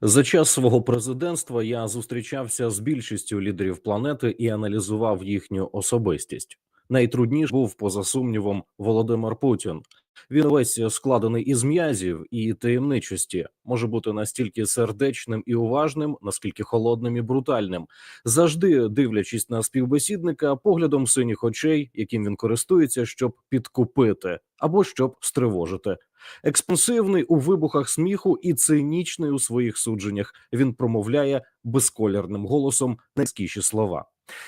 За час свого президентства я зустрічався з більшістю лідерів планети і аналізував їхню особистість. Найтрудніше був, поза сумнівом, Володимир Путін. Він весь складений із м'язів і таємничості, може бути настільки сердечним і уважним, наскільки холодним і брутальним, завжди дивлячись на співбесідника поглядом синіх очей, яким він користується, щоб підкупити або щоб стривожити. Експансивний у вибухах сміху і цинічний у своїх судженнях. Він промовляє безколірним голосом найскіші слова.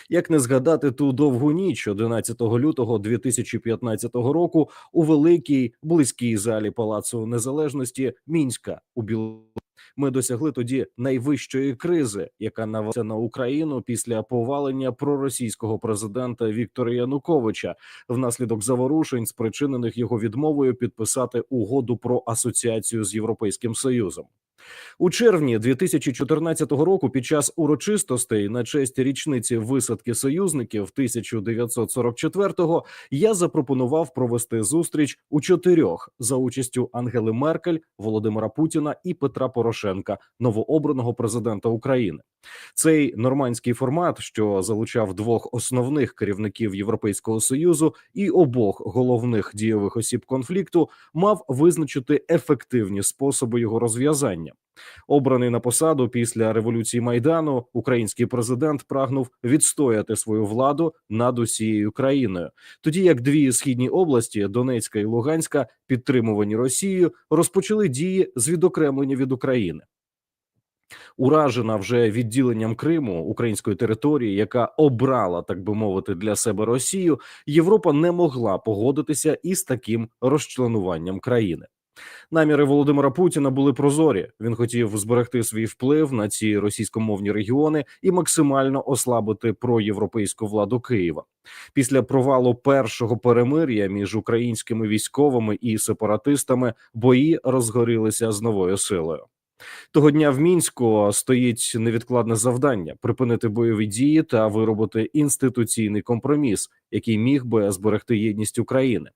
Як не згадати ту довгу ніч 11 лютого 2015 року у великій близькій залі Палацу Незалежності Мінська у Білорусі. Ми досягли тоді найвищої кризи, яка навелася на Україну після повалення проросійського президента Віктора Януковича внаслідок заворушень, спричинених його відмовою підписати угоду про асоціацію з Європейським Союзом. У червні 2014 року, під час урочистостей на честь річниці висадки союзників 1944-го, я запропонував провести зустріч у чотирьох за участю Ангели Меркель, Володимира Путіна і Петра Порошенка, новообраного президента України. Цей нормандський формат, що залучав двох основних керівників Європейського союзу і обох головних дієвих осіб конфлікту, мав визначити ефективні способи його розв'язання. Обраний на посаду після революції майдану, український президент прагнув відстояти свою владу над усією країною, тоді як дві східні області Донецька і Луганська, підтримувані Росією, розпочали дії з відокремлення від України. Уражена вже відділенням Криму української території, яка обрала, так би мовити, для себе Росію, Європа не могла погодитися із таким розчленуванням країни. Наміри Володимира Путіна були прозорі. Він хотів зберегти свій вплив на ці російськомовні регіони і максимально ослабити проєвропейську владу Києва. Після провалу першого перемир'я між українськими військовими і сепаратистами бої розгорілися з новою силою. Того дня в мінську стоїть невідкладне завдання припинити бойові дії та виробити інституційний компроміс, який міг би зберегти єдність України.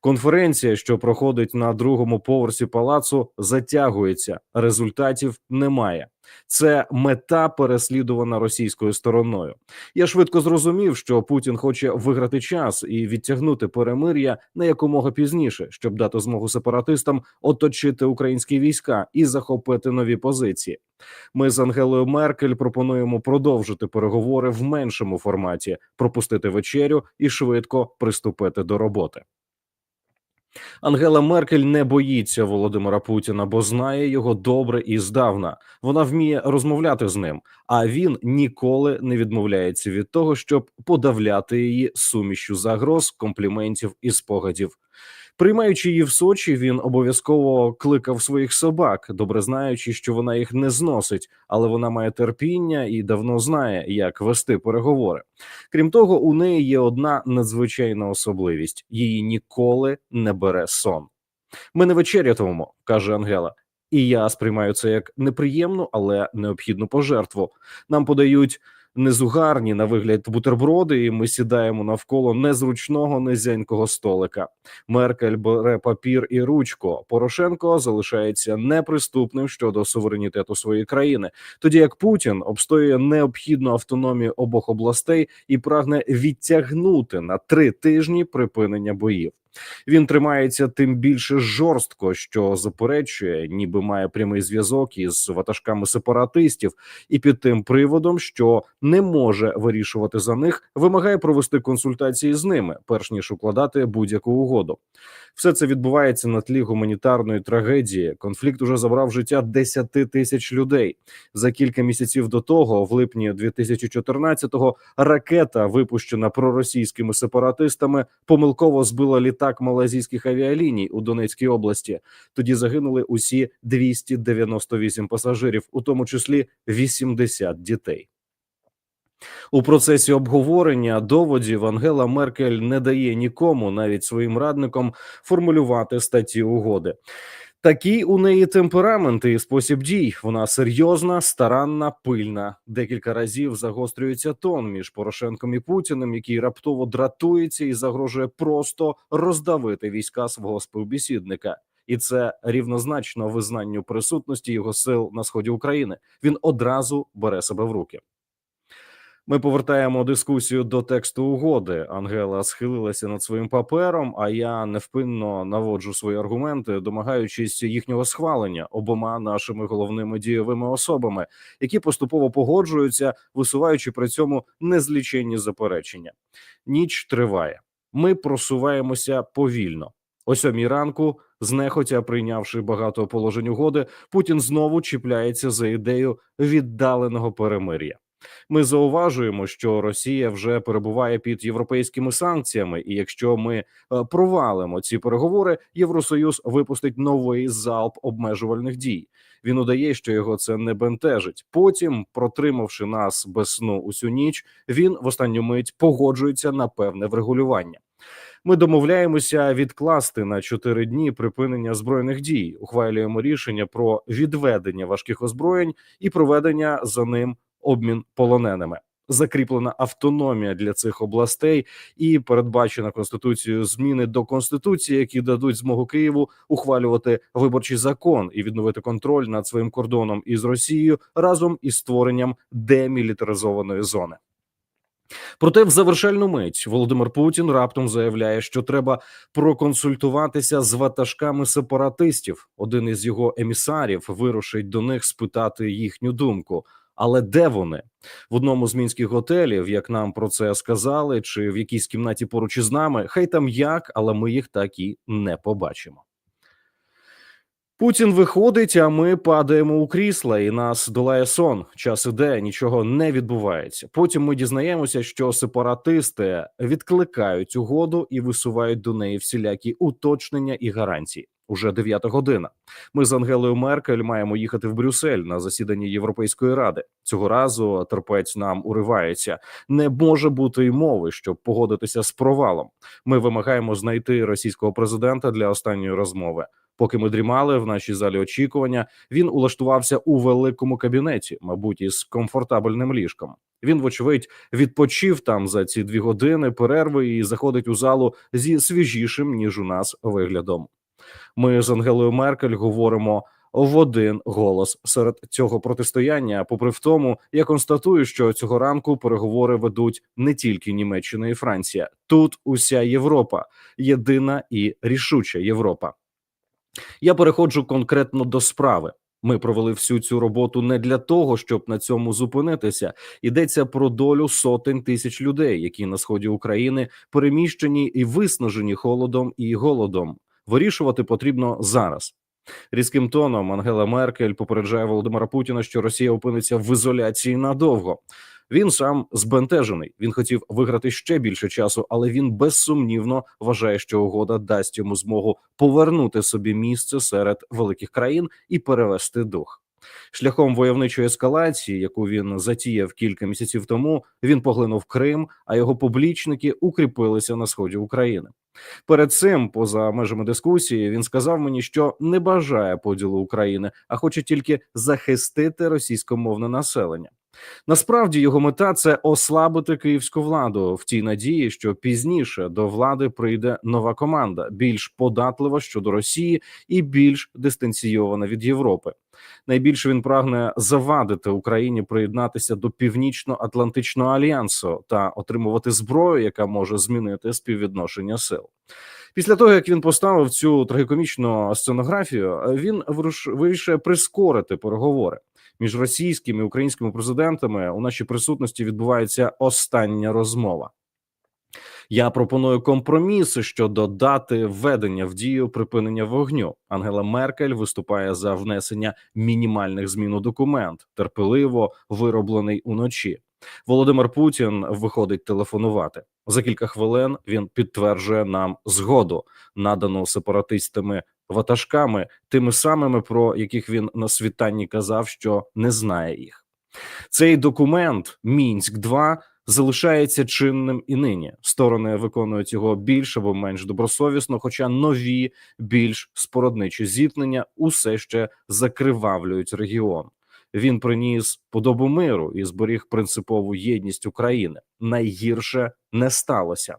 Конференція, що проходить на другому поверсі палацу, затягується. Результатів немає. Це мета переслідувана російською стороною. Я швидко зрозумів, що Путін хоче виграти час і відтягнути перемир'я на якомога пізніше, щоб дати змогу сепаратистам оточити українські війська і захопити нові позиції. Ми з Ангелою Меркель пропонуємо продовжити переговори в меншому форматі, пропустити вечерю і швидко приступити до роботи. Ангела Меркель не боїться Володимира Путіна, бо знає його добре і здавна. Вона вміє розмовляти з ним, а він ніколи не відмовляється від того, щоб подавляти її сумішю загроз, компліментів і спогадів. Приймаючи її в Сочі, він обов'язково кликав своїх собак, добре знаючи, що вона їх не зносить, але вона має терпіння і давно знає, як вести переговори. Крім того, у неї є одна надзвичайна особливість: її ніколи не бере сон. Ми не вечерятимемо, каже Ангела. І я сприймаю це як неприємну, але необхідну пожертву. Нам подають незугарні на вигляд бутерброди, і ми сідаємо навколо незручного низенького столика. Меркель бере папір і ручку. Порошенко залишається неприступним щодо суверенітету своєї країни, тоді як Путін обстоює необхідну автономію обох областей і прагне відтягнути на три тижні припинення боїв. Він тримається тим більше жорстко, що заперечує, ніби має прямий зв'язок із ватажками сепаратистів, і під тим приводом, що не може вирішувати за них, вимагає провести консультації з ними, перш ніж укладати будь-яку угоду. Все це відбувається на тлі гуманітарної трагедії. Конфлікт уже забрав життя 10 тисяч людей. За кілька місяців до того, в липні 2014-го, ракета, випущена проросійськими сепаратистами, помилково збила літак малазійських авіаліній у Донецькій області. Тоді загинули усі 298 пасажирів, у тому числі 80 дітей. У процесі обговорення доводів Ангела Меркель не дає нікому, навіть своїм радникам, формулювати статті угоди. Такий у неї темперамент і спосіб дій. Вона серйозна, старанна, пильна. Декілька разів загострюється тон між Порошенком і Путіним, який раптово дратується і загрожує просто роздавити війська свого співбесідника. і це рівнозначно визнанню присутності його сил на сході України. Він одразу бере себе в руки. Ми повертаємо дискусію до тексту угоди. Ангела схилилася над своїм папером, а я невпинно наводжу свої аргументи, домагаючись їхнього схвалення обома нашими головними дієвими особами, які поступово погоджуються, висуваючи при цьому незліченні заперечення. Ніч триває. Ми просуваємося повільно. О сьомій ранку, знехотя прийнявши багато положень угоди, Путін знову чіпляється за ідею віддаленого перемир'я. Ми зауважуємо, що Росія вже перебуває під європейськими санкціями, і якщо ми е, провалимо ці переговори, Євросоюз випустить новий залп обмежувальних дій. Він удає, що його це не бентежить. Потім, протримавши нас без сну усю ніч, він в останню мить погоджується на певне врегулювання. Ми домовляємося відкласти на чотири дні припинення збройних дій. Ухвалюємо рішення про відведення важких озброєнь і проведення за ним обмін полоненими. Закріплена автономія для цих областей і передбачена конституцією зміни до конституції, які дадуть змогу Києву ухвалювати виборчий закон і відновити контроль над своїм кордоном із Росією разом із створенням демілітаризованої зони. Проте, в завершальну мить Володимир Путін раптом заявляє, що треба проконсультуватися з ватажками сепаратистів. Один із його емісарів вирушить до них спитати їхню думку. Але де вони в одному з мінських готелів, як нам про це сказали, чи в якійсь кімнаті поруч із нами? Хай там як, але ми їх так і не побачимо. Путін виходить, а ми падаємо у крісла, і нас долає сон. Час іде, нічого не відбувається. Потім ми дізнаємося, що сепаратисти відкликають угоду і висувають до неї всілякі уточнення і гарантії. Уже дев'ята година. Ми з Ангелою Меркель маємо їхати в Брюссель на засідання Європейської ради. Цього разу терпець нам уривається. Не може бути й мови, щоб погодитися з провалом. Ми вимагаємо знайти російського президента для останньої розмови. Поки ми дрімали в нашій залі очікування, він улаштувався у великому кабінеті, мабуть, із комфортабельним ліжком. Він, вочевидь, відпочив там за ці дві години перерви і заходить у залу зі свіжішим ніж у нас виглядом. Ми з Ангелою Меркель говоримо в один голос серед цього протистояння. Попри в тому, я констатую, що цього ранку переговори ведуть не тільки Німеччина і Франція, тут уся Європа, єдина і рішуча Європа. Я переходжу конкретно до справи. Ми провели всю цю роботу не для того, щоб на цьому зупинитися. Йдеться про долю сотень тисяч людей, які на сході України переміщені і виснажені холодом і голодом. Вирішувати потрібно зараз. Різким тоном Ангела Меркель попереджає Володимира Путіна, що Росія опиниться в ізоляції надовго. Він сам збентежений. Він хотів виграти ще більше часу, але він безсумнівно вважає, що угода дасть йому змогу повернути собі місце серед великих країн і перевести дух. Шляхом войовничої ескалації, яку він затіяв кілька місяців тому, він поглинув Крим, а його публічники укріпилися на сході України. Перед цим, поза межами дискусії, він сказав мені, що не бажає поділу України, а хоче тільки захистити російськомовне населення. Насправді його мета це ослабити київську владу в тій надії, що пізніше до влади прийде нова команда, більш податлива щодо Росії і більш дистанційована від Європи. Найбільше він прагне завадити Україні приєднатися до північно-атлантичного альянсу та отримувати зброю, яка може змінити співвідношення сил. Після того як він поставив цю трагікомічну сценографію, він вирішує прискорити переговори між російськими і українськими президентами. У нашій присутності відбувається остання розмова. Я пропоную компроміси щодо дати введення в дію припинення вогню. Ангела Меркель виступає за внесення мінімальних змін у документ, терпеливо вироблений уночі. Володимир Путін виходить телефонувати за кілька хвилин. Він підтверджує нам згоду, надану сепаратистами ватажками, тими самими, про яких він на світанні казав, що не знає їх. Цей документ мінськ 2 залишається чинним і нині. Сторони виконують його більш або менш добросовісно, хоча нові, більш спородничі зіткнення усе ще закривавлюють регіон. Він приніс подобу миру і зберіг принципову єдність України. Найгірше не сталося.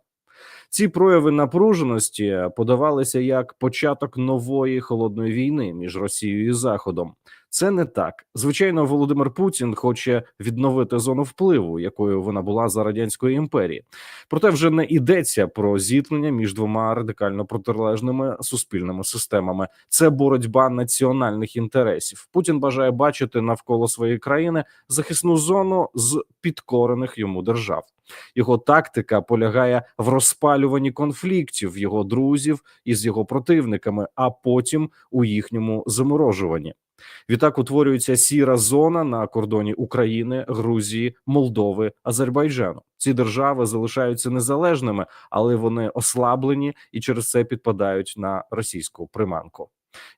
Ці прояви напруженості подавалися як початок нової холодної війни між Росією і Заходом. Це не так. Звичайно, Володимир Путін хоче відновити зону впливу, якою вона була за радянської імперії. Проте вже не йдеться про зіткнення між двома радикально протилежними суспільними системами. Це боротьба національних інтересів. Путін бажає бачити навколо своєї країни захисну зону з підкорених йому держав. Його тактика полягає в розпалюванні конфліктів його друзів із його противниками, а потім у їхньому заморожуванні. Відтак утворюється сіра зона на кордоні України, Грузії, Молдови, Азербайджану. Ці держави залишаються незалежними, але вони ослаблені і через це підпадають на російську приманку.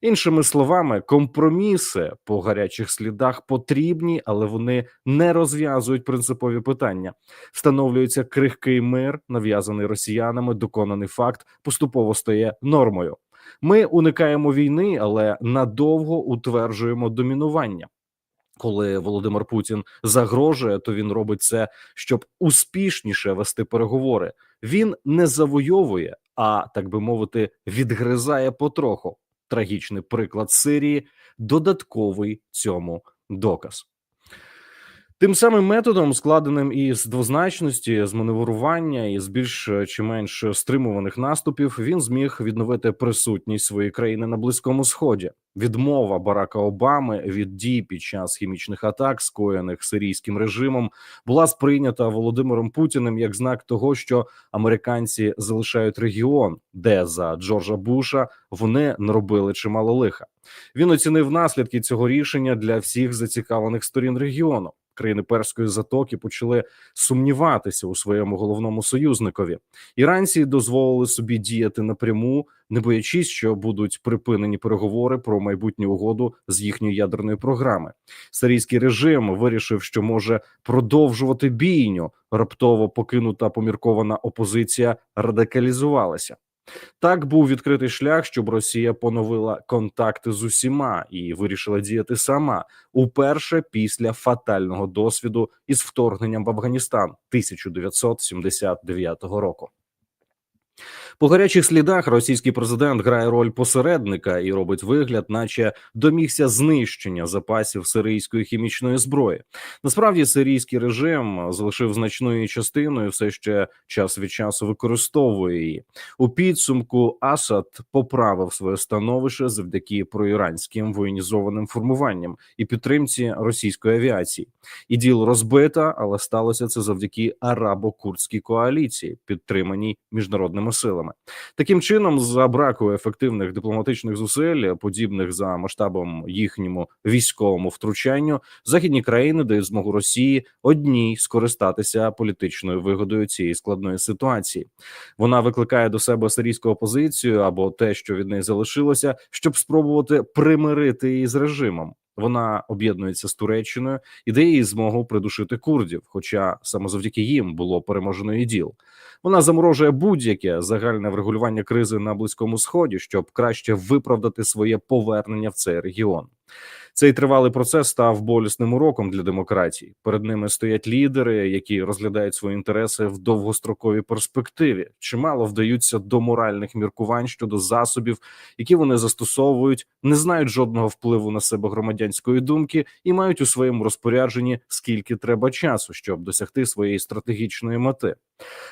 Іншими словами, компроміси по гарячих слідах потрібні, але вони не розв'язують принципові питання. Встановлюється крихкий мир, нав'язаний росіянами. Доконаний факт поступово стає нормою. Ми уникаємо війни, але надовго утверджуємо домінування. Коли Володимир Путін загрожує, то він робить це, щоб успішніше вести переговори. Він не завойовує, а так би мовити, відгризає потроху. Трагічний приклад Сирії, додатковий цьому доказ. Тим самим методом, складеним із двозначності, з маневрування і з більш чи менш стримуваних наступів, він зміг відновити присутність своєї країни на близькому сході. Відмова Барака Обами від дій під час хімічних атак, скоєних сирійським режимом, була сприйнята Володимиром Путіним як знак того, що американці залишають регіон, де за Джорджа Буша вони наробили чимало лиха. Він оцінив наслідки цього рішення для всіх зацікавлених сторін регіону країни перської затоки почали сумніватися у своєму головному союзникові. Іранці дозволили собі діяти напряму, не боячись, що будуть припинені переговори про майбутню угоду з їхньої ядерної програми. Сирійський режим вирішив, що може продовжувати бійню. Раптово покинута поміркована опозиція радикалізувалася. Так був відкритий шлях, щоб Росія поновила контакти з усіма і вирішила діяти сама уперше після фатального досвіду із вторгненням в Афганістан 1979 року. По гарячих слідах російський президент грає роль посередника і робить вигляд, наче домігся знищення запасів сирійської хімічної зброї. Насправді, сирійський режим залишив значною частиною, все ще час від часу використовує її у підсумку. Асад поправив своє становище завдяки проіранським воєнізованим формуванням і підтримці російської авіації. І діл розбита, але сталося це завдяки арабо-курдській коаліції, підтриманій міжнародними силами. Таким чином, за браку ефективних дипломатичних зусиль, подібних за масштабом їхньому військовому втручанню, західні країни дають змогу Росії одній скористатися політичною вигодою цієї складної ситуації. Вона викликає до себе сирійську опозицію або те, що від неї залишилося, щоб спробувати примирити її з режимом. Вона об'єднується з Туреччиною і дає їй змогу придушити курдів. Хоча саме завдяки їм було переможено і діл. Вона заморожує будь-яке загальне врегулювання кризи на близькому сході, щоб краще виправдати своє повернення в цей регіон. Цей тривалий процес став болісним уроком для демократії. Перед ними стоять лідери, які розглядають свої інтереси в довгостроковій перспективі. Чимало вдаються до моральних міркувань щодо засобів, які вони застосовують, не знають жодного впливу на себе громадянської думки і мають у своєму розпорядженні скільки треба часу, щоб досягти своєї стратегічної мети.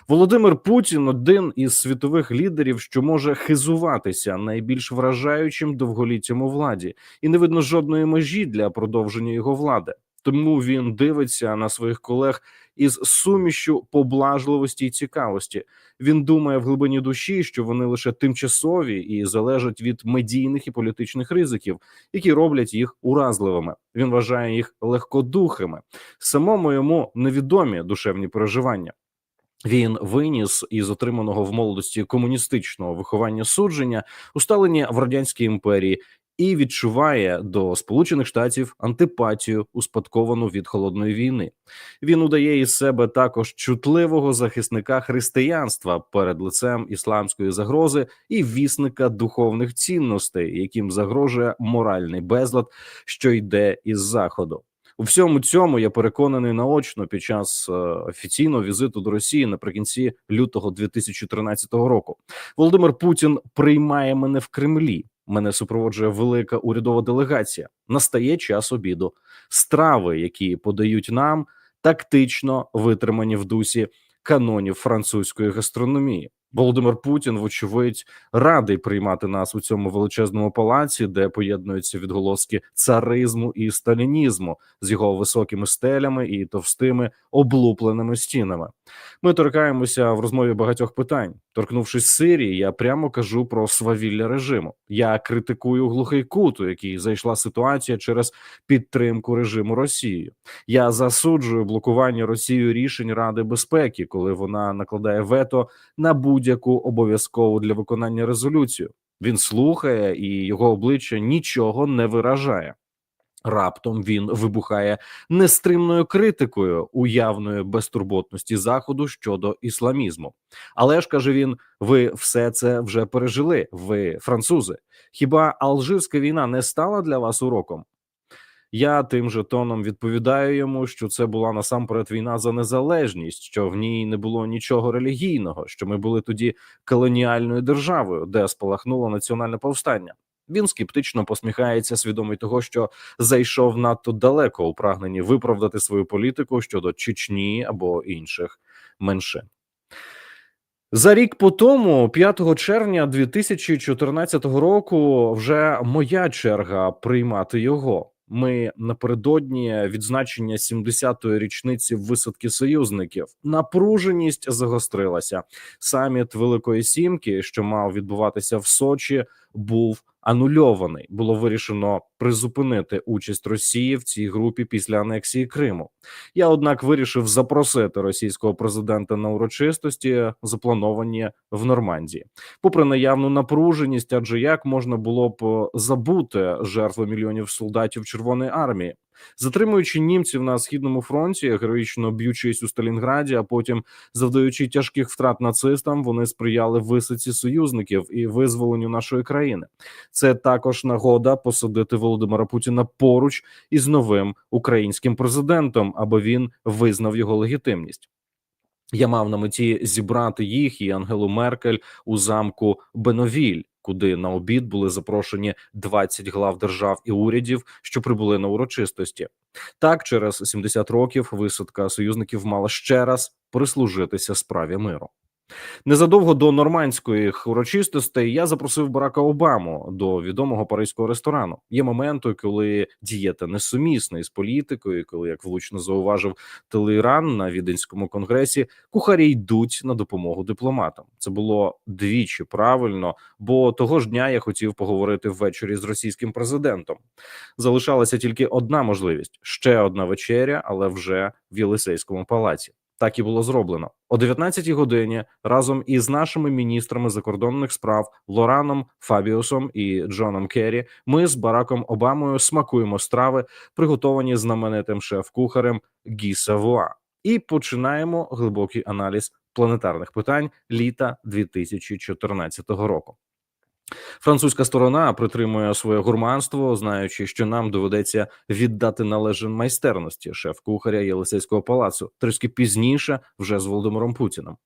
Володимир Путін один із світових лідерів, що може хизуватися найбільш вражаючим довголіттям у владі, і не видно жодної межі для продовження його влади. Тому він дивиться на своїх колег із сумішю поблажливості і цікавості. Він думає в глибині душі, що вони лише тимчасові і залежать від медійних і політичних ризиків, які роблять їх уразливими. Він вважає їх легкодухими. Самому йому невідомі душевні переживання. Він виніс із отриманого в молодості комуністичного виховання судження, усталення в радянській імперії, і відчуває до Сполучених Штатів антипатію, успадковану від холодної війни. Він удає із себе також чутливого захисника християнства перед лицем ісламської загрози і вісника духовних цінностей, яким загрожує моральний безлад, що йде із заходу. У всьому цьому я переконаний наочно під час е, офіційного візиту до Росії наприкінці лютого 2013 року. Володимир Путін приймає мене в Кремлі. Мене супроводжує велика урядова делегація. Настає час обіду. Страви, які подають нам, тактично витримані в дусі канонів французької гастрономії. Володимир Путін, вочевидь, радий приймати нас у цьому величезному палаці, де поєднуються відголоски царизму і сталінізму з його високими стелями і товстими облупленими стінами. Ми торкаємося в розмові багатьох питань. Торкнувшись Сирії, я прямо кажу про свавілля режиму. Я критикую глухий кут, у який зайшла ситуація через підтримку режиму Росією. Я засуджую блокування Росією рішень Ради безпеки, коли вона накладає вето на будь-яку обов'язкову для виконання резолюцію. Він слухає, і його обличчя нічого не виражає. Раптом він вибухає нестримною критикою уявної безтурботності заходу щодо ісламізму. Але ж каже він: ви все це вже пережили. Ви французи. Хіба Алжирська війна не стала для вас уроком? Я тим же тоном відповідаю йому, що це була насамперед війна за незалежність, що в ній не було нічого релігійного, що ми були тоді колоніальною державою, де спалахнуло національне повстання. Він скептично посміхається, свідомий того, що зайшов надто далеко у прагненні виправдати свою політику щодо Чечні або інших меншин. За рік по тому, 5 червня 2014 року, вже моя черга приймати його. Ми напередодні відзначення 70-ї річниці висадки союзників. Напруженість загострилася. Саміт Великої Сімки, що мав відбуватися в Сочі, був анульований. Було вирішено призупинити участь Росії в цій групі після анексії Криму. Я, однак, вирішив запросити російського президента на урочистості, заплановані в Нормандії, попри наявну напруженість, адже як можна було б забути жертви мільйонів солдатів Червоної армії. Затримуючи німців на східному фронті, героїчно б'ючись у Сталінграді, а потім завдаючи тяжких втрат нацистам, вони сприяли висадці союзників і визволенню нашої країни. Це також нагода посадити Володимира Путіна поруч із новим українським президентом, аби він визнав його легітимність. Я мав на меті зібрати їх і Ангелу Меркель у замку Беновіль, куди на обід були запрошені 20 глав держав і урядів, що прибули на урочистості. Так, через 70 років висадка союзників мала ще раз прислужитися справі миру. Незадовго до нормандських урочистостей я запросив Барака Обаму до відомого паризького ресторану. Є моменти, коли дієта несумісна із політикою, коли як влучно зауважив Телеїран на віденському конгресі, кухарі йдуть на допомогу дипломатам. Це було двічі правильно, бо того ж дня я хотів поговорити ввечері з російським президентом. Залишалася тільки одна можливість: ще одна вечеря, але вже в Єлисейському палаці. Так і було зроблено о 19-й годині разом із нашими міністрами закордонних справ Лораном Фабіусом і Джоном Керрі. Ми з Бараком Обамою смакуємо страви, приготовані знаменитим шеф-кухарем Гі Савуа, і починаємо глибокий аналіз планетарних питань літа 2014 року. Французька сторона притримує своє гурманство, знаючи, що нам доведеться віддати належне майстерності шеф-кухаря Єлисейського палацу трішки пізніше, вже з Володимиром Путіним.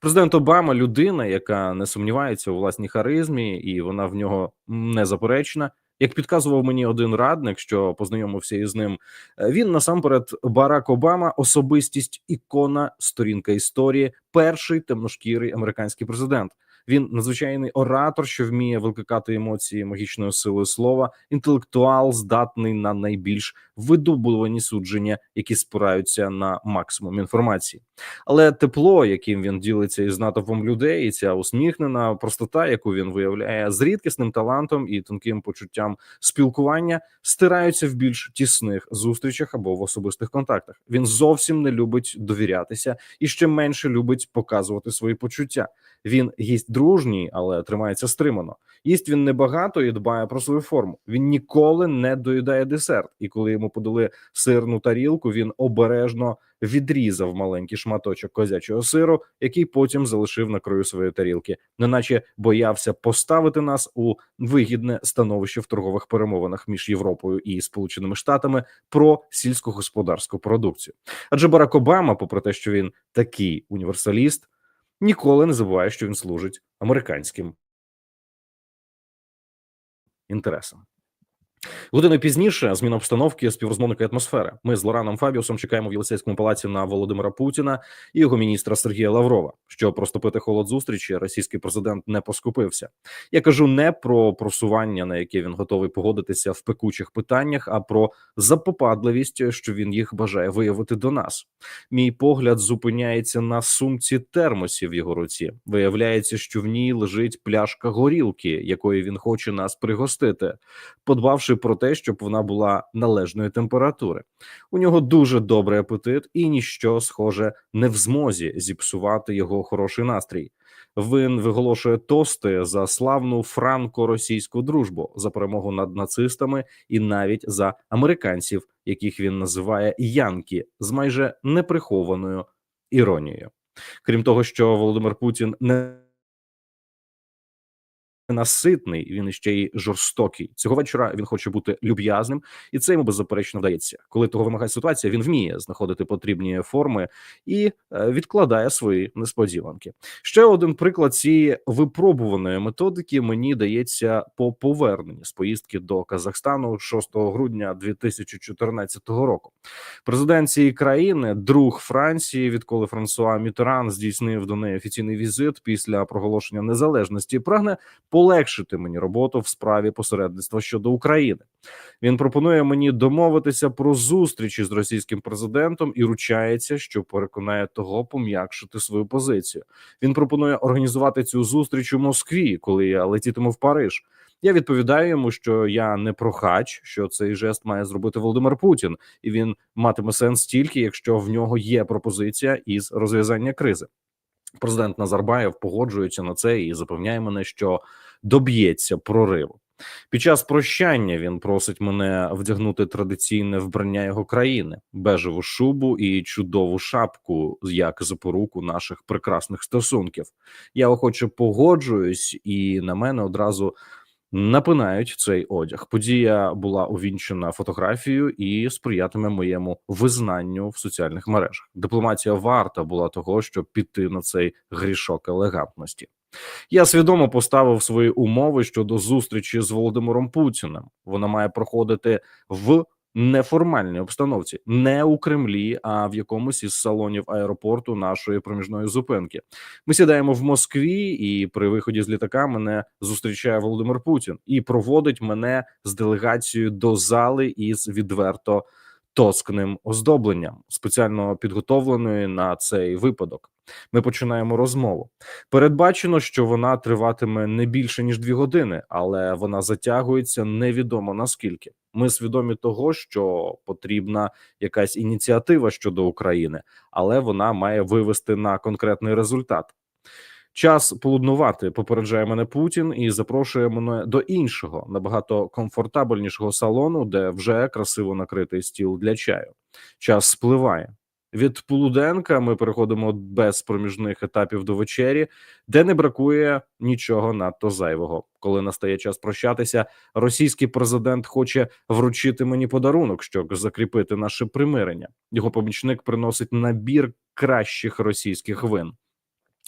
Президент Обама людина, яка не сумнівається у власній харизмі, і вона в нього незаперечна. Як підказував мені один радник, що познайомився із ним, він насамперед Барак Обама, особистість, ікона, сторінка історії, перший темношкірий американський президент. Він надзвичайний оратор, що вміє викликати емоції магічною силою слова, інтелектуал, здатний на найбільш видобувані судження, які спираються на максимум інформації. Але тепло, яким він ділиться із натовпом людей, і ця усміхнена простота, яку він виявляє з рідкісним талантом і тонким почуттям спілкування, стираються в більш тісних зустрічах або в особистих контактах. Він зовсім не любить довірятися і ще менше любить показувати свої почуття. Він їсть дружній, але тримається стримано. Їсть він небагато і дбає про свою форму. Він ніколи не доїдає десерт. І коли йому подали сирну тарілку, він обережно відрізав маленький шматочок козячого сиру, який потім залишив на краю своєї тарілки, неначе боявся поставити нас у вигідне становище в торгових перемовинах між Європою і Сполученими Штатами про сільськогосподарську продукцію. Адже Барак Обама, попри те, що він такий універсаліст, ніколи не забуває, що він служить американським інтересам. Годиною пізніше зміна обстановки співрозмовника атмосфери. Ми з Лораном Фабіусом чекаємо в Єлисейському палаці на Володимира Путіна і його міністра Сергія Лаврова. Щоб проступити холод зустрічі, російський президент не поскупився. Я кажу не про просування, на яке він готовий погодитися в пекучих питаннях, а про запопадливість, що він їх бажає виявити до нас. Мій погляд зупиняється на сумці термосів в його руці. Виявляється, що в ній лежить пляшка горілки, якої він хоче нас пригостити, подбавши про те, щоб вона була належної температури. У нього дуже добрий апетит, і ніщо схоже не в змозі зіпсувати його хороший настрій. Він виголошує тости за славну франко-російську дружбу, за перемогу над нацистами і навіть за американців, яких він називає Янкі, з майже неприхованою іронією. Крім того, що Володимир Путін не Наситний, він іще й жорстокий. Цього вечора він хоче бути люб'язним, і це йому беззаперечно вдається. Коли того вимагає ситуація, він вміє знаходити потрібні форми і е, відкладає свої несподіванки. Ще один приклад цієї випробуваної методики мені дається по поверненні з поїздки до Казахстану 6 грудня 2014 року. Президент цієї країни, друг Франції, відколи Франсуа Мітеран здійснив до неї офіційний візит після проголошення незалежності, прагне полегшити мені роботу в справі посередництва щодо України. Він пропонує мені домовитися про зустрічі з російським президентом і ручається, що переконає того пом'якшити свою позицію. Він пропонує організувати цю зустріч у Москві, коли я летітиму в Париж. Я відповідаю йому, що я не прохач, що цей жест має зробити Володимир Путін, і він матиме сенс тільки, якщо в нього є пропозиція із розв'язання кризи. Президент Назарбаєв погоджується на це і запевняє мене, що доб'ється прориву. Під час прощання він просить мене вдягнути традиційне вбрання його країни, бежеву шубу і чудову шапку як запоруку наших прекрасних стосунків. Я охоче погоджуюсь, і на мене одразу напинають цей одяг. Подія була увінчена фотографією і сприятиме моєму визнанню в соціальних мережах. Дипломатія варта була того, щоб піти на цей грішок елегантності. Я свідомо поставив свої умови щодо зустрічі з Володимиром Путіним. Вона має проходити в неформальній обстановці, не у Кремлі, а в якомусь із салонів аеропорту нашої проміжної зупинки. Ми сідаємо в Москві, і при виході з літака мене зустрічає Володимир Путін і проводить мене з делегацією до зали із відверто тоскним оздобленням, спеціально підготовленої на цей випадок. Ми починаємо розмову. Передбачено, що вона триватиме не більше ніж дві години, але вона затягується невідомо наскільки. Ми свідомі того, що потрібна якась ініціатива щодо України, але вона має вивести на конкретний результат. Час полуднувати попереджає мене Путін і запрошує мене до іншого набагато комфортабельнішого салону, де вже красиво накритий стіл для чаю. Час спливає. Від Полуденка ми переходимо без проміжних етапів до вечері, де не бракує нічого надто зайвого. Коли настає час прощатися, російський президент хоче вручити мені подарунок, щоб закріпити наше примирення. Його помічник приносить набір кращих російських вин.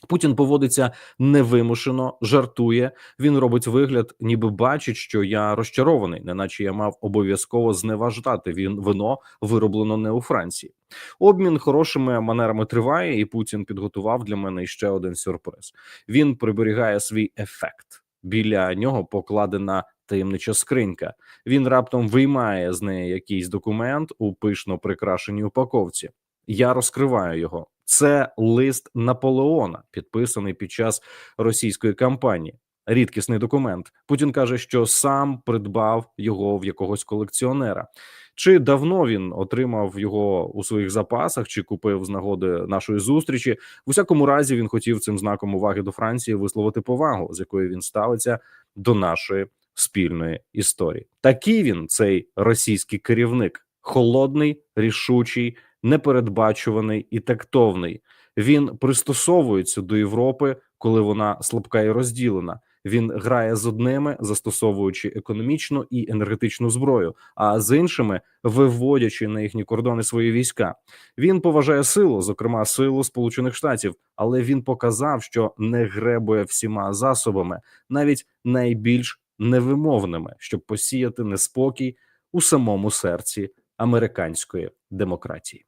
Путін поводиться невимушено, жартує. Він робить вигляд, ніби бачить, що я розчарований, неначе я мав обов'язково зневажати він вино вироблено не у Франції. Обмін хорошими манерами триває, і Путін підготував для мене ще один сюрприз. Він приберігає свій ефект. Біля нього покладена таємнича скринька. Він раптом виймає з неї якийсь документ у пишно прикрашеній упаковці. Я розкриваю його. Це лист Наполеона, підписаний під час російської кампанії. Рідкісний документ. Путін каже, що сам придбав його в якогось колекціонера. Чи давно він отримав його у своїх запасах, чи купив з нагоди нашої зустрічі? В усякому разі він хотів цим знаком уваги до Франції висловити повагу, з якою він ставиться до нашої спільної історії. Такий він цей російський керівник, холодний, рішучий, непередбачуваний і тактовний. Він пристосовується до Європи, коли вона слабка і розділена. Він грає з одними, застосовуючи економічну і енергетичну зброю, а з іншими виводячи на їхні кордони свої війська. Він поважає силу, зокрема силу Сполучених Штатів, але він показав, що не гребує всіма засобами, навіть найбільш невимовними, щоб посіяти неспокій у самому серці американської демократії.